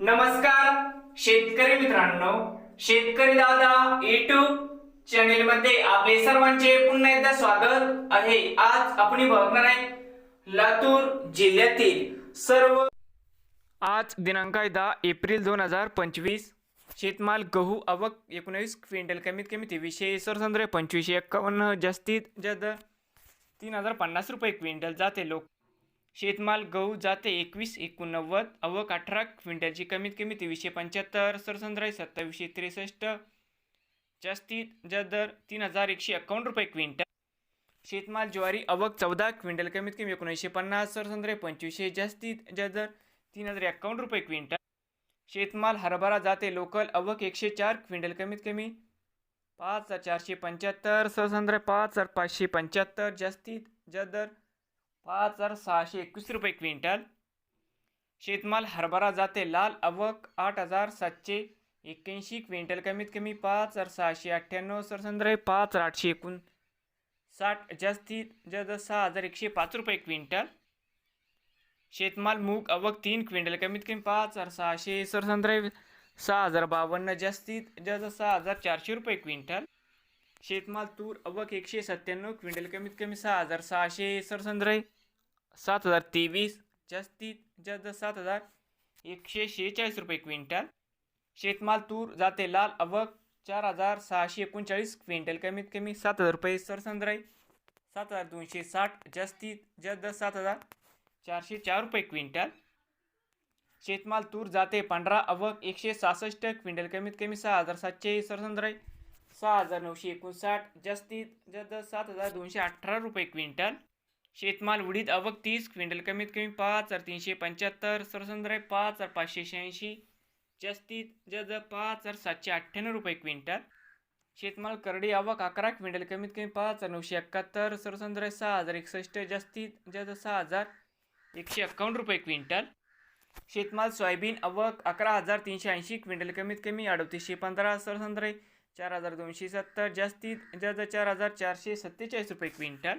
नमस्कार शेतकरी मित्रांनो. शेतकरी दादा युट्यूब चॅनेल मध्ये आपले सर्वांचे पुन्हा एकदा स्वागत आहे. आज आपण बघणार आहे लातूर जिल्ह्यातील सर्व आज दिनांक आहे दहा एप्रिल दोन हजार पंचवीस. शेतमाल गहू आवक एकोणावीस क्विंटल कमीत कमी तेवीसशे सरसंद्रे पंचवीसशे एक्कावन्न जास्तीत जास्त तीन हजार पन्नास रुपये क्विंटल जाते लोक शेतमाल गहू जाते एकवीस एकोणनव्वद अवक अठरा क्विंटलची कमीत कमी तेवीसशे पंच्याहत्तर सरसंद्राई सत्तावीसशे त्रेसष्ट जास्तीत जास्त दर तीन हजार एकशे एकावन्न रुपये क्विंटल. शेतमाल ज्वारी अवक चौदा क्विंटल कमीत कमी एकोणीसशे पन्नास सरसंद्रे पंचवीसशे जास्तीत जास्त दर तीन हजार एकावन्न रुपये क्विंटल. शेतमाल हरभरा जाते लोकल अवक एकशे चार क्विंटल कमीत कमी पाच हजार चारशे पंच्याहत्तर सरसंद्रे पाच हजार पाचशे पंच्याहत्तर जास्तीत जास्त दर पाच हजार सहाशे एकवीस रुपये क्विंटल. शेतमाल हरभरा जाते लाल अवक आठ हजार सातशे एक्क्याऐंशी क्विंटल. कमीत कमी पाच हजार सहाशे अठ्ठ्याण्णव. सरसंद्रे पाच हजार आठशे एकूण. साठ जास्तीत जास्त सहा हजार एकशे पाच रुपये क्विंटल. शेतमाल मूग अवक तीन क्विंटल. कमीत कमी पाच हजार सहाशे. सरसंद्रे सहा हजार बावन्न. जास्तीत जास्त सहा हजार चारशे रुपये क्विंटल. शेतमाल तूर अवक एकशे सत्त्याण्णव क्विंटल. कमीत कमी सहा हजार सहाशे. सरसंद्रे सात हजार तेवीस जास्तीत जास्त सात हजार एकशे शेहेचाळीस रुपये क्विंटल. शेतमाल तूर जाते लाल अवक चार हजार सहाशे एकोणचाळीस क्विंटल. कमीत कमी सात हजार रुपये सरसंद्राई. सात हजार दोनशे साठ जास्तीत जास्त सात हजार चारशे चार रुपये क्विंटल. शेतमाल तूर जाते पांढरा अवक एकशे सहासष्ट क्विंटल. कमीत कमी सहा हजार सातशे सरसंद्राई. सहा हजार नऊशे एकोणसाठ जास्तीत जास्त सात हजार दोनशे अठरा रुपये क्विंटल. शेतमाल उडीद आवक तीस क्विंटल कमीत कमी पाच हजार तीनशे पंच्याहत्तर सरसंद्राई पाच हजार पाचशे शहाऐंशी जास्तीत जास्त पाच हजार सातशे अठ्ठ्याण्णव रुपये क्विंटल. शेतमाल करडी आवक अकरा क्विंटल कमीत कमी पाच हजार नऊशे एकाहत्तर सरसंद्राई सहा हजार एकसष्ट जास्तीत जास्त सहा हजार एकशे एक्कावन्न रुपये क्विंटल. शेतमाल सोयाबीन आवक अकरा हजार तीनशे ऐंशी क्विंटल कमीत कमी अडतीसशे पंधरा सरसंद्रय चार हजार दोनशे सत्तर जास्तीत जास्त चार हजार चारशे सत्तेचाळीस रुपये क्विंटल.